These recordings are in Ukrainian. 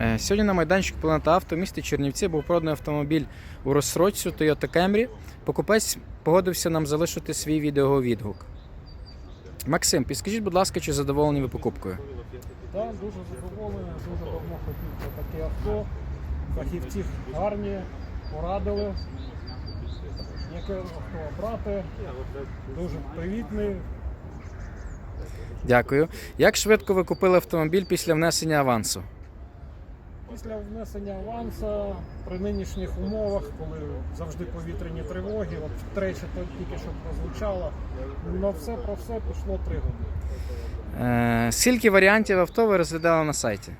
Е, Сьогодні на майданчику Планета Авто в місті Чернівці був проданий автомобіль у розсрочцю Toyota Camry. Покупець погодився нам залишити свій відеовідгук. Максим, підскажіть, будь ласка, чи задоволені ви покупкою? Так, дуже задоволений, дуже давно хотів таке авто. Фахівці гарні, порадили, яке авто обрати. Дуже привітний. Дякую. Як швидко ви купили автомобіль після внесення авансу? Після внесення аванса при нинішніх умовах, коли завжди повітряні тривоги, от втричі то тільки що прозвучало, на все про все пішло три години. Е, скільки варіантів авто ви розглядали на сайті?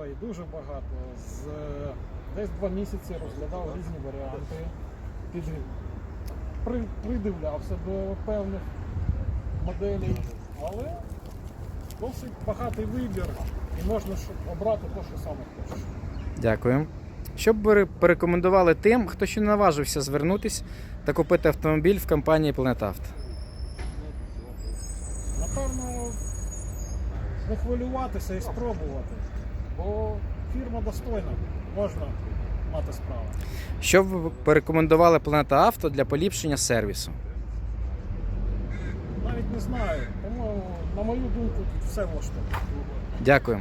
Ой, дуже багато. З, десь два місяці розглядав різні варіанти. Під, при, придивлявся до певних моделей, але досить багатий вибір і можна обрати те, що саме хочеш. Дякую. Що б ви порекомендували тим, хто ще не наважився звернутись та купити автомобіль в компанії Планета Авто? Напевно, не хвилюватися і спробувати, бо фірма достойна, можна мати справу. Що б ви порекомендували Планета Авто для поліпшення сервісу? Навіть не знаю, тому, на мою думку, тут все влаштовує. Дякую.